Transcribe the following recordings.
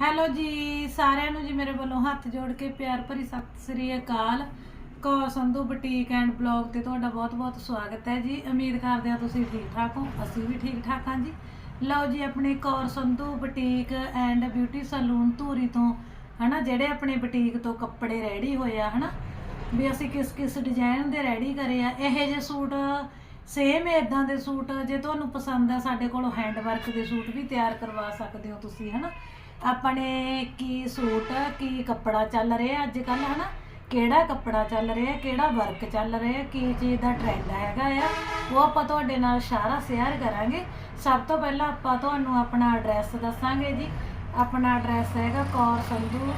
Hello ਜੀ, ਸਾਰਿਆਂ ਨੂੰ ਜੀ ਮੇਰੇ ਵੱਲੋਂ ਹੱਥ ਜੋੜ ਕੇ ਪਿਆਰ ਭਰੀ ਸਤਿ ਸ੍ਰੀ ਅਕਾਲ। Kaur Sandhu boutique and blog ਤੇ ਤੁਹਾਡਾ ਬਹੁਤ-ਬਹੁਤ ਸਵਾਗਤ ਹੈ ਜੀ। ਉਮੀਦ ਕਰਦੇ ਹਾਂ ਤੁਸੀਂ ਠੀਕ ਠਾਕ ਹੋ, ਅਸੀਂ ਵੀ ਠੀਕ ਠਾਕ ਹਾਂ ਜੀ। ਲਓ ਜੀ, ਆਪਣੇ Kaur Sandhu boutique and beauty salon Dhuri ਤੋਂ, ਹਨਾ, ਜਿਹੜੇ ਆਪਣੇ ਬੁਟੀਕ ਤੋਂ ਕੱਪੜੇ ਰੈਡੀ ਹੋਏ ਆ, ਹਨਾ, ਵੀ ਅਸੀਂ ਕਿਸ ਕਿਸ ਡਿਜ਼ਾਈਨ ਦੇ ਰੈਡੀ ਕਰੇ ਆ। ਇਹੋ ਜਿਹੇ ਸੂਟ ਸੇਮ ਇਦਾਂ ਦੇ ਸੂਟ, ਜੇ ਤੁਹਾਨੂੰ ਪਸੰਦ ਆ, ਸਾਡੇ ਕੋਲੋਂ ਹੈਂਡ ਵਰਕ ਦੇ ਸੂਟ ਵੀ ਤਿਆਰ ਕਰਵਾ ਸਕਦੇ ਹੋ ਤੁਸੀਂ, ਹਨਾ। ਆਪਣੇ ਕੀ ਸੂਟ, ਕੀ ਕੱਪੜਾ ਚੱਲ ਰਿਹਾ ਅੱਜ ਕੱਲ ਹਨਾ? ਕਿਹੜਾ ਕੱਪੜਾ ਚੱਲ ਰਿਹਾ, ਕਿਹੜਾ ਵਰਕ ਚੱਲ ਰਿਹਾ, ਕੀ ਚੀਜ਼ ਦਾ ਟ੍ਰੈਂਡ ਹੈਗਾ ਆ? ਉਹ ਆਪਾਂ ਤੁਹਾਡੇ ਨਾਲ ਸਾਰਾ ਸ਼ੇਅਰ ਕਰਾਂਗੇ। ਸਭ ਤੋਂ ਪਹਿਲਾਂ ਆਪਾਂ ਤੁਹਾਨੂੰ ਆਪਣਾ ਐਡਰੈਸ ਦੱਸਾਂਗੇ ਜੀ। ਆਪਣਾ ਐਡਰੈਸ ਹੈਗਾ Kaur Sandhu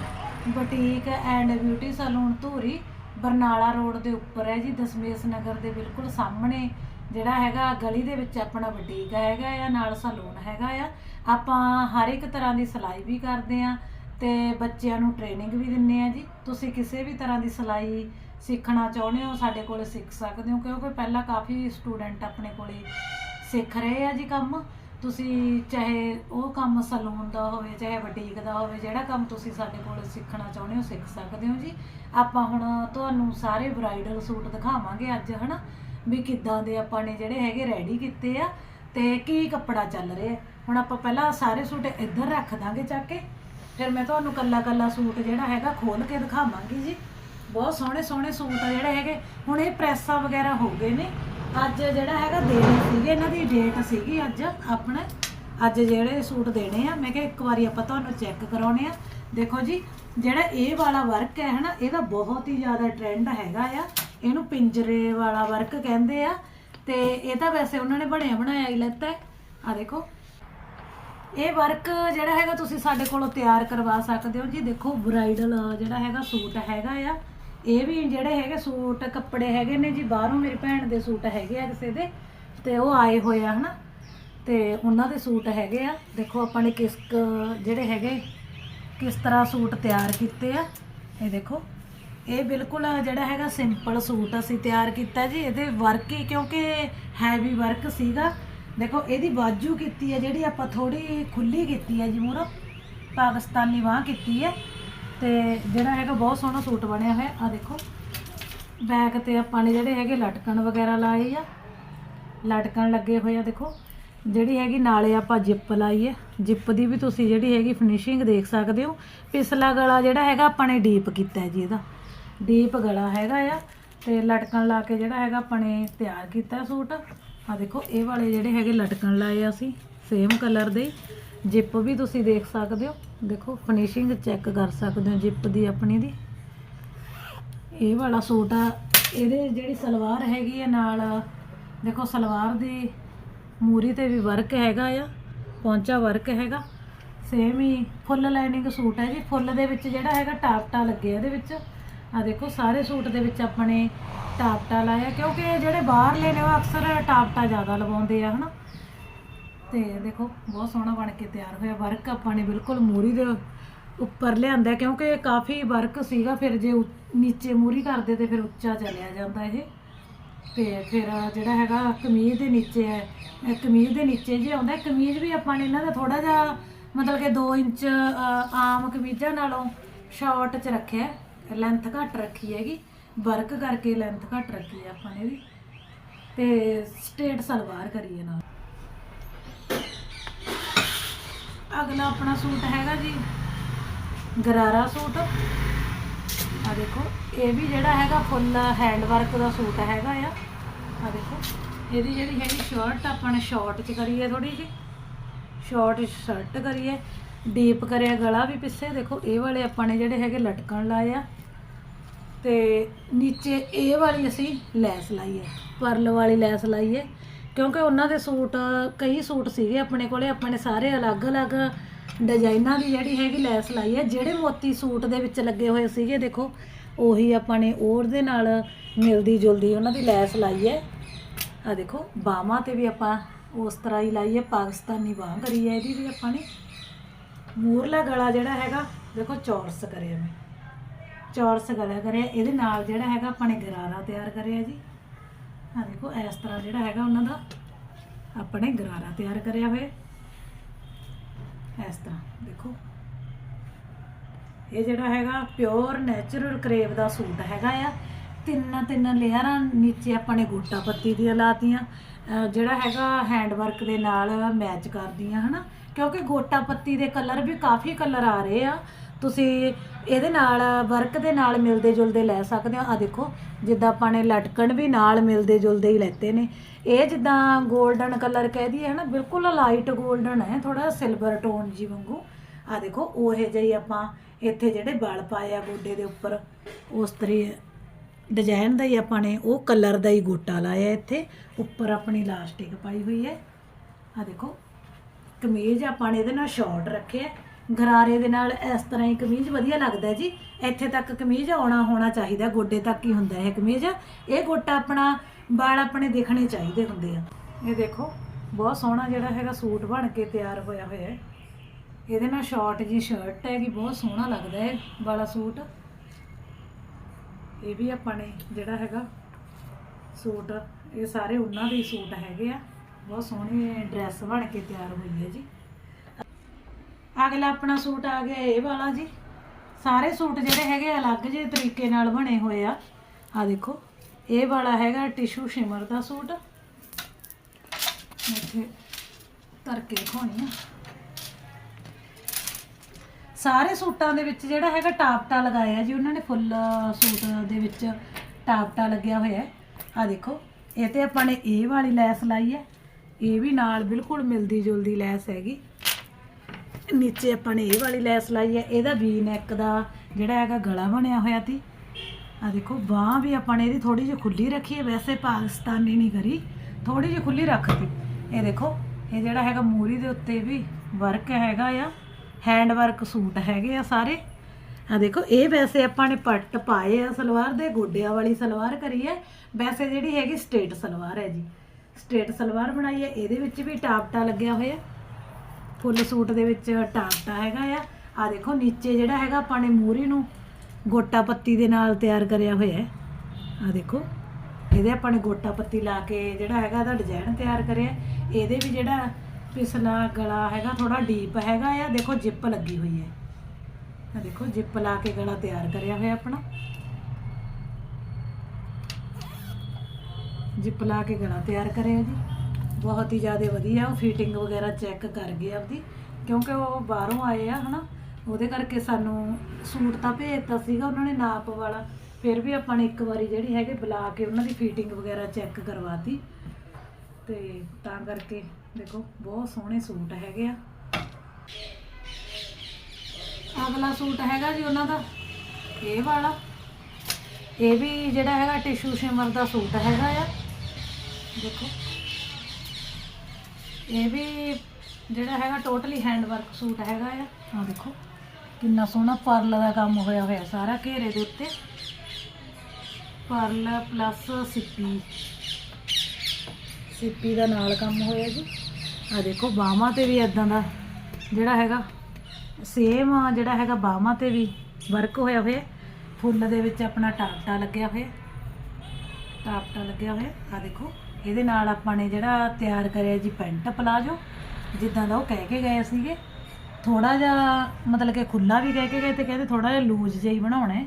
boutique and beauty salon Dhuri, Barnala road ਦੇ ਉੱਪਰ ਹੈ ਜੀ, ਦਸ਼ਮੇਸ਼ ਨਗਰ ਦੇ ਬਿਲਕੁਲ ਸਾਹਮਣੇ। ਜਿਹੜਾ ਹੈਗਾ, ਗਲੀ ਦੇ ਵਿੱਚ ਆਪਣਾ ਬੁਟੀਕ ਹੈਗਾ ਆ, ਨਾਲ ਸਲੂਨ ਹੈਗਾ ਆ। ਆਪਾਂ ਹਰ ਇੱਕ ਤਰ੍ਹਾਂ ਦੀ ਸਿਲਾਈ ਵੀ ਕਰਦੇ ਆ ਤੇ ਬੱਚਿਆਂ ਨੂੰ ਟ੍ਰੇਨਿੰਗ ਵੀ ਦਿੰਨੇ ਆ ਜੀ। ਤੁਸੀਂ ਕਿਸੇ ਵੀ ਤਰ੍ਹਾਂ ਦੀ ਸਿਲਾਈ ਸਿੱਖਣਾ ਚਾਹੁੰਦੇ ਹੋ, ਸਾਡੇ ਕੋਲੇ ਸਿੱਖ ਸਕਦੇ ਹੋ, ਕਿਉਂਕਿ ਪਹਿਲਾਂ ਕਾਫੀ ਸਟੂਡੈਂਟ ਆਪਣੇ ਕੋਲੇ ਸਿੱਖ ਰਹੇ ਆ ਜੀ ਕੰਮ। ਤੁਸੀਂ ਚਾਹੇ ਉਹ ਕੰਮ ਸਲੂਨ ਦਾ ਹੋਵੇ, ਚਾਹੇ ਬੁਟੀਕ ਦਾ ਹੋਵੇ, ਜਿਹੜਾ ਕੰਮ ਤੁਸੀਂ ਸਾਡੇ ਕੋਲ ਸਿੱਖਣਾ ਚਾਹੁੰਦੇ ਹੋ, ਸਿੱਖ ਸਕਦੇ ਹੋ ਜੀ। ਆਪਾਂ ਹੁਣ ਤੁਹਾਨੂੰ ਸਾਰੇ ਬ੍ਰਾਈਡਲ ਸੂਟ ਦਿਖਾਵਾਂਗੇ ਅੱਜ, ਹਨਾ? ਵੀ ਕਿੱਦਾਂ ਦੇ ਆਪਾਂ ਨੇ ਜਿਹੜੇ ਹੈਗੇ ਰੈਡੀ ਕੀਤੇ ਆ ਤੇ ਕੀ ਕੱਪੜਾ ਚੱਲ ਰਿਹਾ ਹੁਣ ਆਪਾਂ ਪਹਿਲਾਂ ਸਾਰੇ ਸੂਟ ਇੱਧਰ ਰੱਖ ਦਾਂਗੇ ਚੱਕ ਕੇ। ਫਿਰ ਮੈਂ ਤੁਹਾਨੂੰ ਕੱਲਾ ਕੱਲਾ ਸੂਟ ਜਿਹੜਾ ਹੈਗਾ ਖੋਲ ਕੇ ਦਿਖਾਵਾਂਗੀ ਜੀ। ਬਹੁਤ ਸੋਹਣੇ ਸੋਹਣੇ ਸੂਟ ਆ ਜਿਹੜੇ ਹੈਗੇ। ਹੁਣ ਇਹ ਪ੍ਰੈਸਾਂ ਵਗੈਰਾ ਹੋ ਗਏ ਨੇ। ਅੱਜ ਜਿਹੜਾ ਹੈਗਾ ਦੇਣੇ ਸੀਗੇ, ਇਹਨਾਂ ਦੀ ਡੇਟ ਸੀਗੀ ਅੱਜ। ਆਪਣਾ ਅੱਜ ਜਿਹੜੇ ਸੂਟ ਦੇਣੇ ਆ, ਮੈਂ ਕਿਹਾ ਇੱਕ ਵਾਰੀ ਆਪਾਂ ਤੁਹਾਨੂੰ ਚੈੱਕ ਕਰਾਉਣੇ ਆ ਦੇਖੋ ਜੀ, ਜਿਹੜਾ ਇਹ ਵਾਲਾ ਵਰਕ ਹੈ ਹਨਾ, ਇਹਦਾ ਬਹੁਤ ਹੀ ਜ਼ਿਆਦਾ ਟ੍ਰੈਂਡ ਹੈਗਾ ਆ। ਇਹਨੂੰ ਪਿੰਜਰੇ ਵਾਲਾ ਵਰਕ ਕਹਿੰਦੇ ਆ, ਤੇ ਇਹ ਤਾਂ ਵੈਸੇ ਉਹਨਾਂ ਨੇ ਬਣਿਆ ਬਣਾਇਆ ਹੀ ਲੈਤਾ ਆ ਦੇਖੋ। ਇਹ ਵਰਕ ਜਿਹੜਾ ਹੈਗਾ ਤੁਸੀਂ ਸਾਡੇ ਕੋਲੋਂ ਤਿਆਰ ਕਰਵਾ ਸਕਦੇ ਹੋ ਜੀ। ਦੇਖੋ, ਬ੍ਰਾਈਡਲ ਜਿਹੜਾ ਹੈਗਾ, ਸੂਟ ਹੈਗਾ ਆ। ਇਹ ਵੀ ਜਿਹੜੇ ਹੈਗੇ ਸੂਟ, ਕੱਪੜੇ ਹੈਗੇ ਨੇ ਜੀ। ਬਾਹਰੋਂ ਮੇਰੀ ਭੈਣ ਦੇ ਸੂਟ ਹੈਗੇ ਆ ਕਿਸੇ ਦੇ, ਤੇ ਉਹ ਆਏ ਹੋਏ ਆ, ਹਨਾ। ਤੇ ਉਹਨਾਂ ਦੇ ਸੂਟ ਹੈਗੇ ਆ। ਦੇਖੋ, ਆਪਾਂ ਨੇ ਕਿਸ ਜਿਹੜੇ ਹੈਗੇ, ਕਿਸ ਤਰ੍ਹਾਂ ਸੂਟ ਤਿਆਰ ਕੀਤੇ ਆ। ਇਹ ਦੇਖੋ। ਇਹ ਬਿਲਕੁਲ ਜਿਹੜਾ ਹੈਗਾ ਸਿੰਪਲ ਸੂਟ ਅਸੀਂ ਤਿਆਰ ਕੀਤਾ ਜੀ। ਇਹਦੇ ਵਰਕ ਹੀ ਕਿਉਂਕਿ ਹੈਵੀ ਵਰਕ ਸੀਗਾ। ਦੇਖੋ, ਇਹਦੀ ਬਾਜੂ ਕੀਤੀ ਹੈ, ਜਿਹੜੀ ਆਪਾਂ ਥੋੜੀ ਖੁੱਲੀ ਕੀਤੀ ਹੈ ਜੀ, ਮੂਹਰੋਂ। ਪਾਕਿਸਤਾਨੀ ਬਾਹ ਕੀਤੀ ਹੈ। ਤੇ ਜਿਹੜਾ ਹੈਗਾ ਬਹੁਤ ਸੋਹਣਾ ਸੂਟ ਬਣਿਆ ਹੋਇਆ। ਆ ਦੇਖੋ ਬੈਕ ਤੇ ਆਪਾਂ ਨੇ ਜਿਹੜੇ ਹੈਗੇ ਲਟਕਣ ਵਗੈਰਾ ਲਾਏ ਆ। ਲਟਕਣ ਲੱਗੇ ਹੋਏ ਆ, ਦੇਖੋ। ਜਿਹੜੀ ਹੈਗੀ, ਨਾਲੇ ਆਪਾਂ ਜਿੱਪ ਲਾਈ ਹੈ। ਜਿੱਪ ਦੀ ਵੀ ਤੁਸੀਂ ਜਿਹੜੀ ਹੈਗੀ ਫਿਨਿਸ਼ਿੰਗ ਦੇਖ ਸਕਦੇ ਹੋ। ਪਿਛਲਾ ਗਲਾ ਜਿਹੜਾ ਹੈਗਾ ਆਪਾਂ ਨੇ ਡੀਪ ਕੀਤਾ ਜੀ ਇਹਦਾ। ਡੀਪ ਗਲਾ ਹੈਗਾ ਆ ਤੇ ਲਟਕਣ ਲਾ ਕੇ ਜਿਹੜਾ ਹੈਗਾ ਆਪਾਂ ਨੇ ਤਿਆਰ ਕੀਤਾ ਸੂਟ। ਆ ਦੇਖੋ, ਇਹ ਵਾਲੇ ਜਿਹੜੇ ਹੈਗੇ ਲਟਕਣ ਲਾਏ ਅਸੀਂ ਸੇਮ ਕਲਰ ਦੇ। ਜਿੱਪ ਵੀ ਤੁਸੀਂ ਦੇਖ ਸਕਦੇ ਹੋ। ਦੇਖੋ ਫਿਨਿਸ਼ਿੰਗ ਚੈੱਕ ਕਰ ਸਕਦੇ ਹੋ ਜਿਪ ਦੀ ਆਪਣੀ ਦੀ। ਇਹ ਵਾਲਾ ਸੂਟ ਆ, ਇਹਦੇ ਜਿਹੜੀ ਸਲਵਾਰ ਹੈਗੀ ਹੈ ਨਾਲ, ਦੇਖੋ, ਸਲਵਾਰ ਦੀ ਮੂਰੀ ਤੇ ਵੀ ਵਰਕ ਹੈਗਾ ਆ, ਪੌਂਚਾ ਵਰਕ ਹੈਗਾ। ਸੇਮ ਹੀ ਫੁੱਲ ਲਾਈਨਿੰਗ ਸੂਟ ਹੈ ਜੀ। ਫੁੱਲ ਦੇ ਵਿੱਚ ਜਿਹੜਾ ਹੈਗਾ ਟਾਪਟਾ ਲੱਗਿਆ ਇਹਦੇ ਵਿੱਚ। ਆ ਦੇਖੋ, ਸਾਰੇ ਸੂਟ ਦੇ ਵਿੱਚ ਆਪਣੇ ਟਾਪਟਾ ਲਾਇਆ, ਕਿਉਂਕਿ ਜਿਹੜੇ ਬਾਹਰਲੇ ਨੇ ਉਹ ਅਕਸਰ ਟਾਪਟਾ ਜ਼ਿਆਦਾ ਲਵਾਉਂਦੇ ਆ, ਹਨਾ। ਤੇ ਦੇਖੋ, ਬਹੁਤ ਸੋਹਣਾ ਬਣ ਕੇ ਤਿਆਰ ਹੋਇਆ। ਵਰਕ ਆਪਾਂ ਨੇ ਬਿਲਕੁਲ ਮੂਰੀ ਦੇ ਉੱਪਰ ਲਿਆਂਦਾ, ਕਿਉਂਕਿ ਕਾਫੀ ਵਰਕ ਸੀਗਾ, ਫਿਰ ਜੇ ਉ- ਨੀਚੇ ਮੂਰੀ ਕਰਦੇ ਤੇ ਫਿਰ ਉੱਚਾ ਚਲਿਆ ਜਾਂਦਾ ਇਹ। ਤੇ ਫਿਰ ਜਿਹੜਾ ਹੈਗਾ ਕਮੀਜ਼ ਦੇ ਨੀਚੇ ਹੈ ਕਮੀਜ਼ ਦੇ ਨੀਚੇ ਜੇ ਆਉਂਦਾ ਕਮੀਜ਼ ਵੀ ਆਪਾਂ ਨੇ ਇਹਨਾਂ ਦਾ ਥੋੜਾ ਜਿਹਾ ਮਤਲਬ ਕਿ 2 ਇੰਚ ਆਮ ਕਮੀਜ਼ਾਂ ਨਾਲੋਂ ਸ਼ਾਰਟ 'ਚ ਰੱਖਿਆ। ਲੈਂਥ ਘੱਟ ਰੱਖੀ ਹੈਗੀ ਵਰਕ ਕਰਕੇ ਲੈਂਥ ਘੱਟ ਰੱਖੀ ਹੈ ਆਪਾਂ ਨੇ ਇਹਦੀ ਤੇ ਸਟੇਟ ਸਲਵਾਰ ਕਰੀਏ ਨਾਲ। ਅਗਲਾ ਆਪਣਾ ਸੂਟ ਹੈਗਾ ਜੀ, ਗਰਾਰਾ ਸੂਟ। ਆ ਦੇਖੋ, ਇਹ ਵੀ ਜਿਹੜਾ ਹੈਗਾ ਫੁੱਲ ਹੈਂਡ ਵਰਕ ਦਾ ਸੂਟ ਹੈਗਾ ਆ। ਆ ਦੇਖੋ, ਇਹਦੀ ਜਿਹੜੀ ਹੈਗੀ ਸ਼ਰਟ ਆਪਾਂ ਨੇ ਸ਼ਾਰਟ ਚ ਕਰੀਏ ਥੋੜੀ ਜੀ ਸ਼ਾਰਟ ਸ਼ਰਟ ਕਰੀਏ। ਡੀਪ ਕਰਿਆ ਗਲਾ ਵੀ ਪਿੱਛੇ, ਦੇਖੋ, ਇਹ ਵਾਲੇ ਆਪਾਂ ਨੇ ਜਿਹੜੇ ਹੈਗੇ ਲਟਕਣ ਲਾਏ ਆ। ਤੇ ਨੀਚੇ ਇਹ ਵਾਲੀ ਅਸੀਂ ਲੈਸ ਲਾਈ ਹੈ, ਪਰਲ ਵਾਲੀ ਲੈਸ ਲਾਈ ਹੈ, ਕਿਉਂਕਿ ਉਹਨਾਂ ਦੇ ਸੂਟ, ਕਈ ਸੂਟ ਸੀਗੇ ਆਪਣੇ ਕੋਲੇ ਆਪਾਂ ਨੇ ਸਾਰੇ ਅਲੱਗ-ਅਲੱਗ ਡਿਜ਼ਾਈਨਾਂ ਦੀ ਜਿਹੜੀ ਹੈਗੀ ਲੈਸ ਲਾਈ ਹੈ, ਜਿਹੜੇ ਮੋਤੀ ਸੂਟ ਦੇ ਵਿੱਚ ਲੱਗੇ ਹੋਏ ਸੀਗੇ, ਦੇਖੋ, ਉਹੀ ਆਪਾਂ ਨੇ ਉਹਦੇ ਨਾਲ ਮਿਲਦੀ ਜੁਲਦੀ ਉਹਨਾਂ ਦੀ ਲੈਸ ਲਾਈ ਹੈ। ਆ ਦੇਖੋ ਬਾਹਾਂ ਤੇ ਵੀ ਆਪਾਂ ਉਸ ਤਰ੍ਹਾਂ ਹੀ ਲਾਈ ਹੈ, ਪਾਕਿਸਤਾਨੀ ਬਾਹ ਕਰੀ ਹੈ ਇਹਦੀ ਵੀ ਆਪਾਂ ਨੇ। ਮੂਰਲਾ ਗਲਾ ਜਿਹੜਾ ਹੈਗਾ, ਦੇਖੋ, ਚੌਰਸ ਕਰਿਆ ਮੈਂ। ਚੌਰਸ ਗਲਾ ਕਰਿਆ, ਇਹਦੇ ਨਾਲ ਜਿਹੜਾ ਹੈਗਾ ਆਪਾਂ ਨੇ ਗਰਾਰਾ ਤਿਆਰ ਕਰਿਆ ਜੀ। ਆ ਦੇਖੋ, ਇਸ ਤਰ੍ਹਾਂ ਜਿਹੜਾ ਹੈਗਾ ਉਹਨਾਂ ਦਾ ਆਪਣੇ ਗਰਾਰਾ ਤਿਆਰ ਕਰਿਆ ਹੋਇਆ। ਇਸ ਤਰ੍ਹਾਂ, ਦੇਖੋ। ਇਹ ਜਿਹੜਾ ਹੈਗਾ ਪਿਓਰ ਨੈਚੁਰਲ ਕਰੇਵ ਦਾ ਸੂਟ ਹੈਗਾ ਆ। ਤਿੰਨ ਤਿੰਨ ਲੇਅਰਾਂ ਨੀਚੇ ਆਪਾਂ ਨੇ ਗੋਟਾ ਪੱਤੀ ਦੀਆਂ ਲਾਤੀਆਂ। ਜਿਹੜਾ ਹੈਗਾ ਹੈਂਡ ਵਰਕ ਦੇ ਨਾਲ ਮੈਚ ਕਰਦੀਆਂ, ਹਨਾ? ਕਿਉਂਕਿ ਗੋਟਾ ਪੱਤੀ ਦੇ ਕਲਰ ਵੀ ਕਾਫੀ ਕਲਰ ਆ ਰਹੇ ਆ। ਤੁਸੀਂ ਇਹਦੇ ਨਾਲ ਵਰਕ ਦੇ ਨਾਲ ਮਿਲਦੇ ਜੁਲਦੇ ਲੈ ਸਕਦੇ ਹੋ। ਆ ਦੇਖੋ, ਜਿੱਦਾਂ ਆਪਾਂ ਨੇ ਲਟਕਣ ਵੀ ਨਾਲ ਮਿਲਦੇ ਜੁਲਦੇ ਹੀ ਲੈਤੇ ਨੇ। ਇਹ ਜਿੱਦਾਂ 골ਡਨ ਕਲਰ ਕਹਿ ਦਈਏ ਨਾ ਬਿਲਕੁਲ ਲਾਈਟ 골ਡਨ ਹੈ ਥੋੜਾ ਸਿਲਵਰ ਟੋਨ ਜੀ ਵਾਂਗੂ। ਆ ਦੇਖੋ, ਉਹ ਜਿਹੀ ਆਪਾਂ ਇੱਥੇ ਜਿਹੜੇ ਵਲ ਪਾਏ ਆ ਗੋਡੇ ਦੇ ਉੱਪਰ, ਉਸ ਤਰੀ ਡਿਜ਼ਾਈਨ ਦਾ ਹੀ ਆਪਾਂ ਨੇ ਉਹ ਕਲਰ ਦਾ ਹੀ ਗੋਟਾ ਲਾਇਆ ਇੱਥੇ। ਉੱਪਰ ਆਪਣੀ ਇਲਾਸਟਿਕ ਪਾਈ ਹੋਈ ਹੈ। ਆ ਦੇਖੋ, ਕਮੀਜ਼ ਆਪਾਂ ਨੇ ਇਹਦੇ ਨਾਲ ਸ਼ਾਰਟ ਰੱਖਿਆ ਗਰਾਰੇ ਦੇ ਨਾਲ ਇਸ ਤਰ੍ਹਾਂ ਹੀ ਕਮੀਜ਼ ਵਧੀਆ ਲੱਗਦਾ ਜੀ। ਇੱਥੇ ਤੱਕ ਕਮੀਜ਼ ਆਉਣਾ ਹੋਣਾ ਚਾਹੀਦਾ, ਗੋਡੇ ਤੱਕ ਹੀ ਹੁੰਦਾ ਇਹ ਕਮੀਜ਼। ਇਹ ਗੋਟਾ ਆਪਣਾ, ਵਾਲ ਆਪਣੇ ਦੇਖਣੇ ਚਾਹੀਦੇ ਹੁੰਦੇ ਆ। ਇਹ ਦੇਖੋ, ਬਹੁਤ ਸੋਹਣਾ ਜਿਹੜਾ ਹੈਗਾ ਸੂਟ ਬਣ ਕੇ ਤਿਆਰ ਹੋਇਆ ਹੋਇਆ ਹੈ। ਇਹਦੇ ਨਾਲ ਸ਼ਾਰਟ ਜੀ ਸ਼ਰਟ ਹੈਗੀ ਬਹੁਤ ਸੋਹਣਾ ਲੱਗਦਾ ਹੈ ਵਾਲਾ ਸੂਟ। ਇਹ ਵੀ ਆਪਾਂ ਨੇ ਜਿਹੜਾ ਹੈਗਾ ਸੂਟ, ਇਹ ਸਾਰੇ ਉਹਨਾਂ ਦੇ ਸੂਟ ਹੈਗੇ ਆ। ਬਹੁਤ ਸੋਹਣੇ ਡਰੈਸ ਬਣ ਕੇ ਤਿਆਰ ਹੋਈ ਹੈ ਜੀ। ਅਗਲਾ ਆਪਣਾ ਸੂਟ ਆ ਗਿਆ ਇਹ ਵਾਲਾ ਜੀ। ਸਾਰੇ ਸੂਟ ਜਿਹੜੇ ਹੈਗੇ ਅਲੱਗ ਜਿਹੇ ਤਰੀਕੇ ਨਾਲ ਬਣੇ ਹੋਏ ਆ। ਆ ਦੇਖੋ, ਇਹ ਵਾਲਾ ਹੈਗਾ ਟਿਸ਼ੂ ਸ਼ਿਮਰ ਦਾ ਸੂਟ। ਇੱਥੇ ਧਰ ਕੇ ਦਿਖਾਉਣੀ ਆ। ਸਾਰੇ ਸੂਟਾਂ ਦੇ ਵਿੱਚ ਜਿਹੜਾ ਹੈਗਾ ਟਾਪਟਾ ਲਗਾਇਆ ਜੀ, ਉਹਨਾਂ ਨੇ ਫੁੱਲ ਸੂਟ ਦੇ ਵਿੱਚ ਟਾਪਟਾ ਲੱਗਿਆ ਹੋਇਆ ਹੈ। ਆ ਦੇਖੋ, ਇਹ ਤੇ ਆਪਾਂ ਨੇ ਇਹ ਵਾਲੀ ਲੈਸ ਲਾਈ ਹੈ। ਇਹ ਵੀ ਨਾਲ ਬਿਲਕੁਲ ਮਿਲਦੀ ਜੁਲਦੀ ਲੈਸ ਹੈਗੀ। ਨੀਚੇ ਆਪਾਂ ਨੇ ਇਹ ਵਾਲੀ ਲੈਸ ਲਾਈ ਹੈ, ਇਹਦਾ ਵੀ ਨੈਕ ਦਾ ਜਿਹੜਾ ਹੈਗਾ ਗਲਾ ਬਣਿਆ ਹੋਇਆ ਤੀ ਆ ਦੇਖੋ, ਬਾਹ ਵੀ ਆਪਾਂ ਨੇ ਇਹਦੀ ਥੋੜੀ ਜਿਹੀ ਖੁੱਲੀ ਰੱਖੀ ਹੈ, ਵੈਸੇ ਪਾਕਿਸਤਾਨੀ ਨਹੀਂ ਕਰੀ ਥੋੜੀ ਜਿਹੀ ਖੁੱਲੀ ਰੱਖਤੀ। ਇਹ ਦੇਖੋ, ਇਹ ਜਿਹੜਾ ਹੈਗਾ ਮੂਰੀ ਦੇ ਉੱਤੇ ਵੀ ਵਰਕ ਹੈਗਾ ਆ ਹੈਂਡ ਵਰਕ ਸੂਟ ਹੈਗੇ ਆ ਸਾਰੇ। ਆ ਦੇਖੋ, ਇਹ ਵੈਸੇ ਆਪਾਂ ਨੇ ਪੱਟ ਪਾਏ ਆ ਸਲਵਾਰ ਦੇ, ਗੋਡਿਆਂ ਵਾਲੀ ਸਲਵਾਰ ਕਰੀ ਹੈ। ਵੈਸੇ ਜਿਹੜੀ ਹੈਗੀ ਸਟੇਟ ਸਲਵਾਰ ਹੈ ਜੀ। ਸਟੇਟ ਸਲਵਾਰ ਬਣਾਈ ਹੈ, ਇਹਦੇ ਵਿੱਚ ਵੀ ਟਾਪਟਾ ਲੱਗਿਆ ਹੋਇਆ। ਫੁੱਲ ਸੂਟ ਦੇ ਵਿੱਚ ਟਾਪਟਾ ਹੈਗਾ ਆ। ਆ ਦੇਖੋ, ਨੀਚੇ ਜਿਹੜਾ ਹੈਗਾ, ਆਪਾਂ ਨੇ ਮੂਰੀ ਨੂੰ ਗੋਟਾ ਪੱਤੀ ਦੇ ਨਾਲ ਤਿਆਰ ਕਰਿਆ ਹੋਇਆ ਹੈ। ਆ ਦੇਖੋ, ਇਹਦੇ ਆਪਾਂ ਨੇ ਗੋਟਾ ਪੱਤੀ ਲਾ ਕੇ ਜਿਹੜਾ ਹੈਗਾ, ਇਹਦਾ ਡਿਜ਼ਾਈਨ ਤਿਆਰ ਕਰਿਆ ਇਹਦੇ ਵੀ ਜਿਹੜਾ ਪਿਛਲਾ ਗਲਾ ਹੈਗਾ ਥੋੜਾ ਡੀਪ ਹੈਗਾ ਆ। ਦੇਖੋ, ਜਿੱਪ ਲੱਗੀ ਹੋਈ ਹੈ। ਆ ਦੇਖੋ, ਜਿੱਪ ਲਾ ਕੇ ਗਲਾ ਤਿਆਰ ਕਰਿਆ ਹੋਇਆ ਆਪਣਾ। ਜਿੱਪ ਲਾ ਕੇ ਗਲਾ ਤਿਆਰ ਕਰਿਆ ਜੀ। ਬਹੁਤ ਹੀ ਜ਼ਿਆਦਾ ਵਧੀਆ, ਉਹ ਫਿਟਿੰਗ ਵਗੈਰਾ ਚੈੱਕ ਕਰ ਗਏ ਆਪਦੀ, ਕਿਉਂਕਿ ਉਹ ਬਾਹਰੋਂ ਆਏ ਆ, ਹਨਾ। ਉਹਦੇ ਕਰਕੇ ਸਾਨੂੰ ਸੂਟ ਤਾਂ ਭੇਜਤਾ ਸੀਗਾ, ਉਹਨਾਂ ਨੇ ਨਾਪ ਵਾਲਾ। ਫਿਰ ਵੀ ਆਪਾਂ ਨੇ ਇੱਕ ਵਾਰੀ ਜਿਹੜੀ ਹੈਗੇ ਬੁਲਾ ਕੇ ਉਹਨਾਂ ਦੀ ਫਿਟਿੰਗ ਵਗੈਰਾ ਚੈੱਕ ਕਰਵਾਤੀ। ਤੇ ਤਾਂ ਕਰਕੇ ਦੇਖੋ, ਬਹੁਤ ਸੋਹਣੇ ਸੂਟ ਹੈਗੇ ਆ। ਅਗਲਾ ਸੂਟ ਹੈਗਾ ਜੀ ਉਹਨਾਂ ਦਾ, ਇਹ ਵਾਲਾ। ਇਹ ਵੀ ਜਿਹੜਾ ਹੈਗਾ ਟਿਸ਼ੂ ਸ਼ਿਮਰ ਦਾ ਸੂਟ ਹੈਗਾ ਆ। ਦੇਖੋ। ਇਹ ਵੀ ਜਿਹੜਾ ਹੈਗਾ ਟੋਟਲੀ ਹੈਂਡ ਵਰਕ ਸੂਟ ਹੈਗਾ ਆ। ਆ ਦੇਖੋ, ਕਿੰਨਾ ਸੋਹਣਾ ਪਰਲ ਦਾ ਕੰਮ ਹੋਇਆ ਹੋਇਆ ਸਾਰਾ ਘੇਰੇ ਦੇ ਉੱਤੇ। ਪਰਲ ਪਲੱਸ ਸਿੱਪੀ। ਸਿੱਪੀ ਦਾ ਨਾਲ ਕੰਮ ਹੋਇਆ ਜੀ। ਆ ਦੇਖੋ, ਬਾਹਾਂ ਤੇ ਵੀ ਇਦਾਂ ਦਾ ਜਿਹੜਾ ਹੈਗਾ ਸੇਮ ਜਿਹੜਾ ਹੈਗਾ ਬਾਹਾਂ ਤੇ ਵੀ ਵਰਕ ਹੋਇਆ ਹੋਇਆ। ਫੁੱਲ ਦੇ ਵਿੱਚ ਆਪਣਾ ਟਾਪਟਾ ਲੱਗਿਆ ਹੋਇਆ। ਟਾਪਟਾ ਲੱਗਿਆ ਹੋਇਆ। ਆ ਦੇਖੋ ਇਹਦੇ ਨਾਲ ਆਪਾਂ ਨੇ ਜਿਹੜਾ ਤਿਆਰ ਕਰਿਆ ਜੀ ਪੈਂਟ ਪਲਾਜੋ, ਜਿੱਦਾਂ ਦਾ ਉਹ ਕਹਿ ਕੇ ਗਏ ਸੀਗੇ। ਥੋੜਾ ਜਿਹਾ ਮਤਲਬ ਕਿ ਖੁੱਲਾ ਵੀ ਕਹਿ ਕੇ ਗਏ ਤੇ ਕਹਿੰਦੇ ਥੋੜਾ ਜਿਹਾ ਲੂਜ਼ ਜਿਹਾ ਹੀ ਬਣਾਉਣਾ ਹੈ,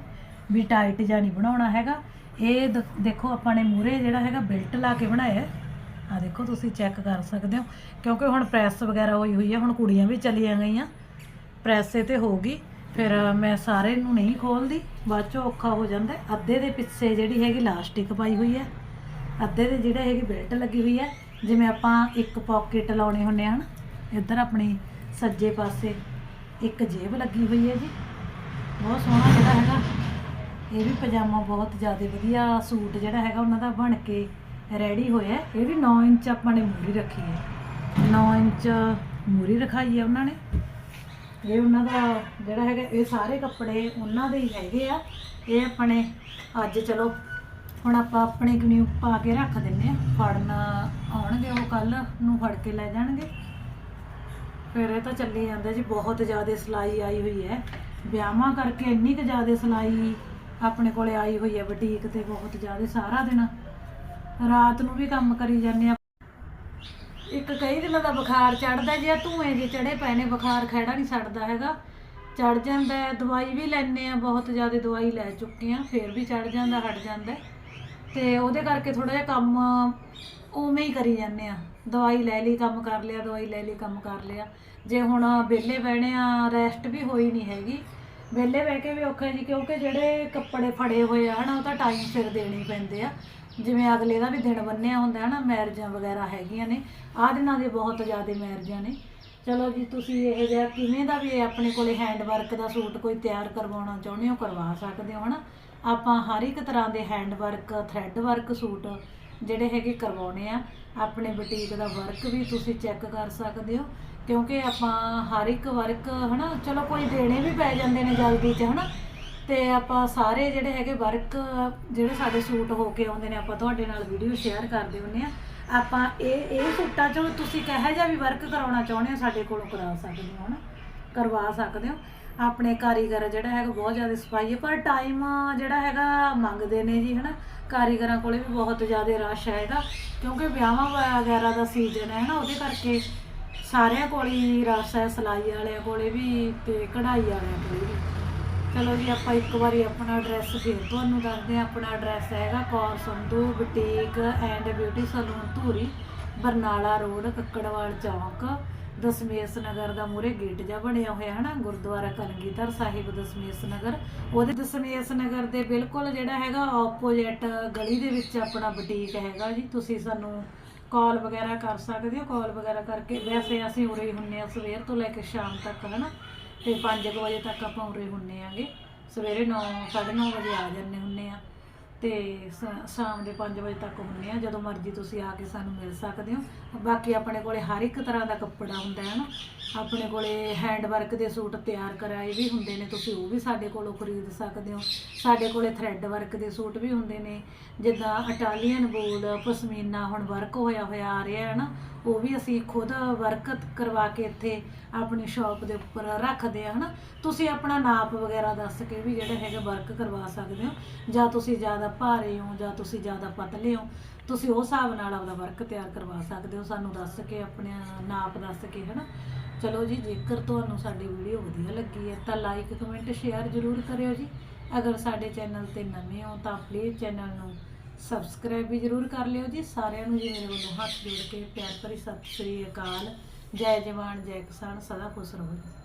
ਵੀ ਟਾਈਟ ਜਿਹਾ ਨਹੀਂ ਬਣਾਉਣਾ ਹੈਗਾ। ਇਹ ਦ- ਦੇਖੋ ਆਪਾਂ ਨੇ ਮੂਰੇ ਜਿਹੜਾ ਹੈਗਾ ਬੈਲਟ ਲਾ ਕੇ ਬਣਾਇਆ ਆ ਦੇਖੋ ਤੁਸੀਂ ਚੈੱਕ ਕਰ ਸਕਦੇ ਹੋ, ਕਿਉਂਕਿ ਹੁਣ ਪ੍ਰੈਸ ਵਗੈਰਾ ਹੋਈ ਹੋਈ ਹੈ, ਹੁਣ ਕੁੜੀਆਂ ਵੀ ਚਲੀਆਂ ਗਈਆਂ। ਪ੍ਰੈਸੇ ਤੇ ਹੋਊਗੀ ਫਿਰ ਮੈਂ ਸਾਰੇ ਨੂੰ ਨਹੀਂ ਖੋਲਦੀ, ਬਾਅਦ ਚੋਂ ਔਖਾ ਹੋ ਜਾਂਦਾ ਅੱਧੇ ਦੇ ਪਿੱਛੇ ਜਿਹੜੀ ਹੈਗੀ ਲਾਸਟਿਕ ਪਾਈ ਹੋਈ ਹੈ। ਅੱਧੇ ਦੇ ਜਿਹੜੇ ਹੈਗੀ ਬੈਲਟ ਲੱਗੀ ਹੋਈ ਹੈ ਜਿਵੇਂ ਆਪਾਂ ਇੱਕ ਪਾਕਟ ਲਾਉਣੇ ਹੁੰਦੇ ਹਨ, ਇੱਧਰ ਆਪਣੀ ਸੱਜੇ ਪਾਸੇ ਇੱਕ ਜੇਬ ਲੱਗੀ ਹੋਈ ਹੈ ਜੀ। ਬਹੁਤ ਸੋਹਣਾ ਜਿਹੜਾ ਹੈਗਾ, ਇਹ ਵੀ ਪਜਾਮਾ ਬਹੁਤ ਜ਼ਿਆਦਾ ਵਧੀਆ ਸੂਟ ਜਿਹੜਾ ਹੈਗਾ ਉਹਨਾਂ ਦਾ ਬਣ ਕੇ ਰੈਡੀ ਹੋਇਆ। ਇਹ ਵੀ 9 ਇੰਚ ਆਪਾਂ ਨੇ ਮੂਰੀ ਰੱਖੀ ਹੈ 9 ਇੰਚ ਮੂਰੀ ਰਖਾਈ ਹੈ ਉਹਨਾਂ ਨੇ। ਇਹ ਉਹਨਾਂ ਦਾ ਜਿਹੜਾ ਹੈਗਾ, ਇਹ ਸਾਰੇ ਕੱਪੜੇ ਉਹਨਾਂ ਦੇ ਹੀ ਹੈਗੇ ਆ। ਇਹ ਆਪਣੇ ਅੱਜ ਚਲੋ ਹੁਣ ਆਪਾਂ ਆਪਣੇ ਨਿਊ ਪਾ ਕੇ ਰੱਖ ਦਿੰਨੇ ਆ। ਫੜਨ ਆਉਣਗੇ, ਉਹ ਕੱਲ ਨੂੰ ਫੜ ਕੇ ਲੈ ਜਾਣਗੇ। ਫਿਰ ਇਹ ਤਾਂ ਚੱਲੀ ਜਾਂਦਾ ਜੀ, ਬਹੁਤ ਜ਼ਿਆਦਾ ਸਿਲਾਈ ਆਈ ਹੋਈ ਹੈ। ਵਿਆਹਾਂ ਕਰਕੇ ਇੰਨੀ ਕੁ ਜ਼ਿਆਦਾ ਸਿਲਾਈ ਆਪਣੇ ਕੋਲੇ ਆਈ ਹੋਈ ਹੈ, ਬੁਟੀਕ ਤੇ ਬਹੁਤ ਜ਼ਿਆਦਾ, ਸਾਰਾ ਦਿਨ। ਰਾਤ ਨੂੰ ਵੀ ਕੰਮ ਕਰੀ ਜਾਂਦੇ ਆ। ਇੱਕ ਕਈ ਦਿਨਾਂ ਦਾ ਬੁਖਾਰ ਚੜਦਾ ਜੇ ਧੂਏ ਜੇ ਚੜੇ ਪਏ ਨੇ, ਬੁਖਾਰ ਖੈੜਾ ਨਹੀਂ ਛੱਡਦਾ ਹੈਗਾ। ਚੜ ਜਾਂਦਾ ਦਵਾਈ ਵੀ ਲੈਣੇ ਆ, ਬਹੁਤ ਜ਼ਿਆਦਾ ਦਵਾਈ ਲੈ ਚੁੱਕੇ ਆ, ਫਿਰ ਵੀ ਚੜ ਜਾਂਦਾ, ਹਟ ਜਾਂਦਾ ਤੇ ਉਹਦੇ ਕਰਕੇ ਥੋੜਾ ਜਿਹਾ ਕੰਮ ਉਵੇਂ ਹੀ ਕਰੀ ਜਾਂਦੇ ਆ। ਦਵਾਈ ਲੈ ਲਈ, ਕੰਮ ਕਰ ਲਿਆ, ਦਵਾਈ ਲੈ ਲਈ, ਕੰਮ ਕਰ ਲਿਆ। ਜੇ ਹੁਣ ਵਿਹਲੇ ਬਹਿਣੇ ਆ ਰੈਸਟ ਵੀ ਹੋਈ ਨਹੀਂ ਹੈਗੀ। ਵਿਹਲੇ ਬਹਿ ਕੇ ਵੀ ਔਖਾ ਜੀ, ਕਿਉਂਕਿ ਜਿਹੜੇ ਕੱਪੜੇ ਫੜੇ ਹੋਏ ਆ ਹਨਾ, ਉਹ ਤਾਂ ਟਾਈਮ ਸਿਰ ਦੇਣੇ ਪੈਂਦੇ ਆ। ਜਿਵੇਂ ਅਗਲੇ ਦਾ ਵੀ ਦਿਨ ਬੰਨਿਆ ਹੁੰਦਾ ਹੈ ਨਾ ਮੈਰਿਜਾਂ ਵਗੈਰਾ ਹੈਗੀਆਂ ਨੇ, ਆਹ ਦਿਨਾਂ ਦੇ ਬਹੁਤ ਜ਼ਿਆਦਾ ਮੈਰਿਜਾਂ ਨੇ। ਚਲੋ ਜੀ, ਤੁਸੀਂ ਇਹ ਜਿਹਾ ਕਿਵੇਂ ਦਾ ਵੀ ਆਪਣੇ ਕੋਲੇ ਹੈਂਡ ਵਰਕ ਦਾ ਸੂਟ ਕੋਈ ਤਿਆਰ ਕਰਵਾਉਣਾ ਚਾਹੁੰਦੇ ਹੋ, ਕਰਵਾ ਸਕਦੇ ਹੋ ਹਨਾ। ਆਪਾਂ ਹਰ ਇੱਕ ਤਰ੍ਹਾਂ ਦੇ hand work thread work suit ਜਿਹੜੇ ਹੈਗੇ ਕਰਵਾਉਣੇ ਆ। ਆਪਣੇ ਬੁਟੀਕ ਦਾ ਵਰਕ ਵੀ ਤੁਸੀਂ ਚੈੱਕ ਕਰ ਸਕਦੇ ਹੋ, ਕਿਉਂਕਿ ਆਪਾਂ ਹਰ ਇੱਕ ਵਰਕ ਹਨਾ, ਚਲੋ ਕੋਈ ਦੇਣੇ ਵੀ ਪੈ ਜਾਂਦੇ ਨੇ ਜਲਦੀ 'ਚ ਹਨਾ, ਤੇ ਆਪਾਂ ਸਾਰੇ ਜਿਹੜੇ ਹੈਗੇ ਵਰਕ ਜਿਹੜੇ ਸਾਡੇ ਸੂਟ ਹੋ ਕੇ ਆਉਂਦੇ ਨੇ, ਆਪਾਂ ਤੁਹਾਡੇ ਨਾਲ ਵੀਡੀਓ ਸ਼ੇਅਰ ਕਰਦੇ ਹੁੰਨੇ ਆ। ਆਪਾਂ ਇਹ ਇਹ ਸੂਟਾਂ 'ਚੋਂ ਤੁਸੀਂ ਕਹੇ ਜਿਹਾ ਵੀ ਵਰਕ ਕਰਾਉਣਾ ਚਾਹੁੰਦੇ ਹੋ, ਸਾਡੇ ਕੋਲੋਂ ਕਰਾ ਸਕਦੇ ਹੋ ਹਨਾ, ਕਰਵਾ ਸਕਦੇ ਹੋ। ਆਪਣੇ ਕਾਰੀਗਰ ਜਿਹੜਾ ਹੈਗਾ ਬਹੁਤ ਜ਼ਿਆਦਾ ਸਫ਼ਾਈ ਹੈ ਪਰ ਟਾਈਮ ਜਿਹੜਾ ਹੈਗਾ ਮੰਗਦੇ ਨੇ ਜੀ, ਹਨਾ? ਕਾਰੀਗਰਾਂ ਕੋਲੇ ਵੀ ਬਹੁਤ ਜ਼ਿਆਦਾ ਰਸ਼ ਹੈਗਾ ਕਿਉਂਕਿ ਵਿਆਹਾਂ ਵਗੈਰਾ ਦਾ ਸੀਜ਼ਨ ਹੈ ਹਨਾ? ਉਹਦੇ ਕਰਕੇ ਸਾਰਿਆਂ ਕੋਲ ਹੀ ਰਸ਼ ਹੈ ਸਿਲਾਈ ਵਾਲਿਆਂ ਕੋਲੇ ਵੀ ਤੇ ਕਢਾਈ ਵਾਲਿਆਂ ਕੋਲੇ ਵੀ। ਚਲੋ ਜੀ, ਆਪਾਂ ਇੱਕ ਵਾਰੀ ਆਪਣਾ ਐਡਰੈਸ ਫਿਰ ਤੁਹਾਨੂੰ ਦੱਸਦੇ ਹਾਂ। ਆਪਣਾ ਐਡਰੈਸ ਹੈਗਾ Kaur Sandhu boutique and beauty salon Dhuri, Barnala road Kakkarwal ਚੌਂਕ। ਦਸਮੇਸ਼ ਨਗਰ ਦਾ ਮੂਰੇ ਗੇਟ ਜਿਹਾ ਬਣਿਆ ਹੋਇਆ ਹੈ ਨਾ ਗੁਰਦੁਆਰਾ ਕਲਗੀਧਰ ਸਾਹਿਬ ਦਸਮੇਸ਼ ਨਗਰ ਉਹਦੇ ਦਸਮੇਸ਼ ਨਗਰ ਦੇ ਬਿਲਕੁਲ ਜਿਹੜਾ ਹੈਗਾ ਆਪੋਜੀਟ ਗਲੀ ਦੇ ਵਿੱਚ ਆਪਣਾ ਬੁਟੀਕ ਹੈਗਾ ਜੀ। ਤੁਸੀਂ ਸਾਨੂੰ ਕਾਲ ਵਗੈਰਾ ਕਰ ਸਕਦੇ ਹੋ ਕਾਲ ਵਗੈਰਾ ਕਰਕੇ। ਵੈਸੇ ਅਸੀਂ ਉਰੇ ਹੀ ਹੁੰਨੇ ਆ ਸਵੇਰ ਤੋਂ ਲੈ ਕੇ ਸ਼ਾਮ ਤੱਕ ਹੈ ਹਨਾ। ਤੇ 5 ਵਜੇ ਤੱਕ ਆਪਾਂ ਉਰੇ ਹੁੰਨੇ ਆਗੇ। ਸਵੇਰੇ 9 9:30 ਵਜੇ ਆ ਜਾਂਦੇ ਹੁੰਨੇ ਆ। ਤੇ ਸ- ਸ਼ਾਮ ਦੇ 5 ਵਜੇ ਤੱਕ ਹੁੰਨੇ ਆ, ਜਦੋਂ ਮਰਜ਼ੀ ਤੁਸੀਂ ਆ ਕੇ ਸਾਨੂੰ ਮਿਲ ਸਕਦੇ ਹੋ। ਬਾਕੀ ਆਪਣੇ ਕੋਲੇ ਹਰ ਇੱਕ ਤਰ੍ਹਾਂ ਦਾ ਕੱਪੜਾ ਹੁੰਦਾ ਹੈ ਨਾ। ਆਪਣੇ ਕੋਲੇ ਹੈਂਡ ਵਰਕ ਦੇ ਸੂਟ ਤਿਆਰ ਕਰਾਏ ਵੀ ਹੁੰਦੇ ਨੇ, ਤੁਸੀਂ ਉਹ ਵੀ ਸਾਡੇ ਕੋਲੋਂ ਖਰੀਦ ਸਕਦੇ ਹੋ। ਸਾਡੇ ਕੋਲੇ ਥਰੈਡ ਵਰਕ ਦੇ ਸੂਟ ਵੀ ਹੁੰਦੇ ਨੇ। ਜਿੱਦਾਂ ਇਟਾਲੀਅਨ ਬੂਲ, ਪਸ਼ਮੀਨਾ ਹੁਣ ਵਰਕ ਹੋਇਆ ਹੋਇਆ ਆ ਰਿਹਾ ਹੈ ਨਾ। ਉਹ ਵੀ ਅਸੀਂ ਖੁਦ ਵਰਕ ਕਰਵਾ ਕੇ ਇੱਥੇ ਆਪਣੀ ਸ਼ਾਪ ਦੇ ਉੱਪਰ ਰੱਖਦੇ ਆ, ਹਨਾ? ਤੁਸੀਂ ਆਪਣਾ ਨਾਪ ਵਗੈਰਾ ਦੱਸ ਕੇ ਵੀ ਜਿਹੜਾ ਹੈਗਾ ਵਰਕ ਕਰਵਾ ਸਕਦੇ ਹੋ, ਜਾਂ ਤੁਸੀਂ ਜ਼ਿਆਦਾ ਭਾਰੇ ਹੋ, ਜਾਂ ਤੁਸੀਂ ਜ਼ਿਆਦਾ ਪਤਲੇ ਹੋ, ਤੁਸੀਂ ਉਸ ਹਿਸਾਬ ਨਾਲ ਆਪਦਾ ਵਰਕ ਤਿਆਰ ਕਰਵਾ ਸਕਦੇ ਹੋ, ਸਾਨੂੰ ਦੱਸ ਕੇ ਆਪਣੇ ਨਾਪ ਦੱਸ ਕੇ, ਹਨਾ? ਚਲੋ ਜੀ, ਜੇਕਰ ਤੁਹਾਨੂੰ ਸਾਡੀ ਵੀਡੀਓ ਵਧੀਆ ਲੱਗੀ ਹੈ, ਤਾਂ ਲਾਈਕ ਕਮੈਂਟ ਸ਼ੇਅਰ ਜ਼ਰੂਰ ਕਰਿਓ ਜੀ। ਅਗਰ ਸਾਡੇ ਚੈਨਲ ਤੇ ਨਵੇਂ ਹੋ, ਤਾਂ ਪਲੀਜ਼ ਚੈਨਲ ਨੂੰ ਸਬਸਕ੍ਰਾਈਬ ਵੀ ਜ਼ਰੂਰ ਕਰ ਲਿਓ ਜੀ। ਸਾਰਿਆਂ ਨੂੰ ਜੀ ਮੇਰੇ ਵੱਲੋਂ ਹੱਥ ਜੋੜ ਕੇ ਪਿਆਰ ਭਰੀ ਸਤਿ ਸ੍ਰੀ ਅਕਾਲ। ਜੈ ਜਵਾਨ, ਜੈ ਕਿਸਾਨ, ਸਦਾ ਖੁਸ਼ ਰਹੋ ਜੀ।